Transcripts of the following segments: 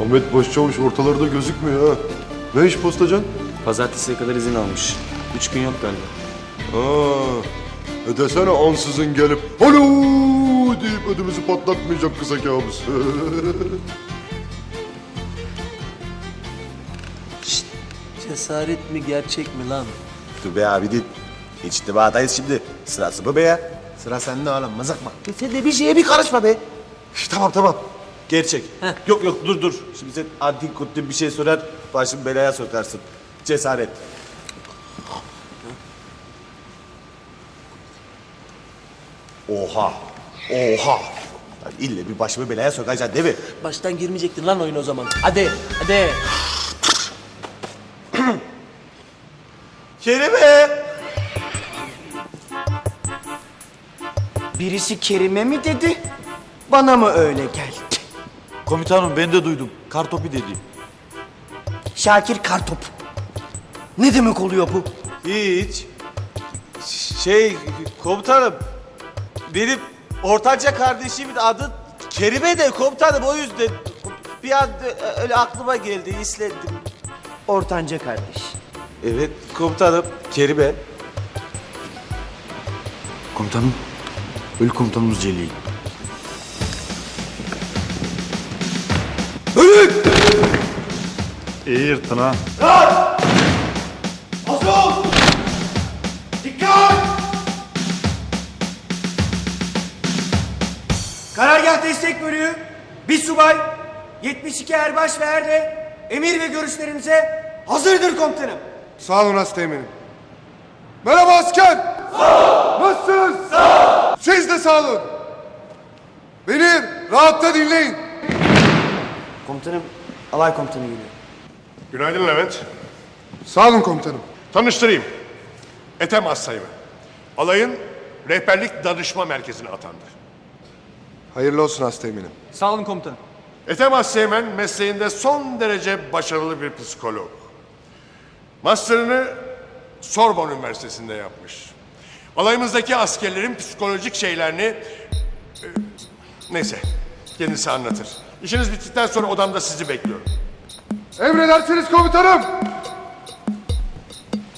Ahmet Başçavuş ortalarda gözükmüyor ha. Ne iş postacan? Pazartesiye kadar izin almış. Üç gün yok galiba. Aa, e desene ansızın gelip alo deyip ödümüzü patlatmayacak kısa kabus. Cesaret mi gerçek mi lan? Dur be abi değil. İçtimadayız şimdi. Sırası bu be ya. Sıra sende oğlum mızıkma. E Sen de bir şeye bir karışma be. Üf, tamam tamam. Gerçek. Yok yok dur dur. Şimdi sen antin kuntin bir şey sorar. Başım belaya sokarsın. Cesaret. Oha. Oha. Lan ille bir başımı belaya sokacaksın değil mi? Baştan girmeyecektin lan oyun o zaman. Hadi, hadi. Kerime. Birisi Kerime mi dedi? Bana mı öyle geldi? Komutanım ben de duydum. Kartopi dedi. Şakir Kartop. Ne demek oluyor bu? Hiç. Şey komutanım benim ortanca kardeşimin adı Kerime de komutanım o yüzden bir an öyle aklıma geldi islendim. Ortanca kardeş. Evet komutanım Kerime. Komutanım. Ölü komutanımız Celil. İyi yırttın ha. Karargah Destek Bölüğü, bir subay, 72 erbaş ve erde, emir ve görüşlerinize hazırdır komutanım. Sağ olun Asteğmen'im. Merhaba asker. Sağ Nasılsınız? Sağ Siz de sağ olun. Beni rahatta dinleyin. Komutanım, alay komutanı geliyor. Günaydın Levent. Sağ olun komutanım. Tanıştırayım. Ethem Assayım. Alayın rehberlik danışma merkezine atandı. Hayırlı olsun Asteğmen'im. Sağ olun komutanım. Ethem Assaymen mesleğinde son derece başarılı bir psikolog. Master'ını Sorbonne Üniversitesi'nde yapmış. Alayımızdaki askerlerin psikolojik şeylerini... e, neyse, kendisi anlatır. İşiniz bittikten sonra odamda sizi bekliyorum. Emredersiniz komutanım.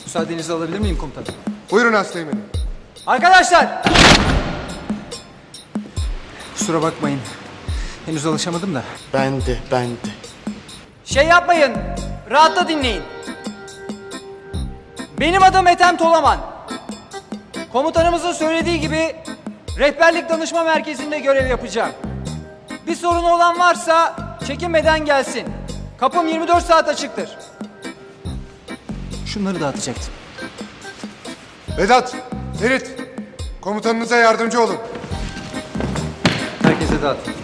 Müsaadenizi alabilir miyim komutanım? Buyurun Asteğmen'im. Arkadaşlar! Kusura bakmayın. Henüz alışamadım da. Ben de, ben de. Şey yapmayın. Rahatla dinleyin. Benim adım Ethem Tolaman. Komutanımızın söylediği gibi rehberlik danışma merkezinde görev yapacağım. Bir sorunu olan varsa çekinmeden gelsin. Kapım 24 saat açıktır. Şunları dağıtacaktım. Vedat, Ferit, komutanınıza yardımcı olun. Herkese dağıtın.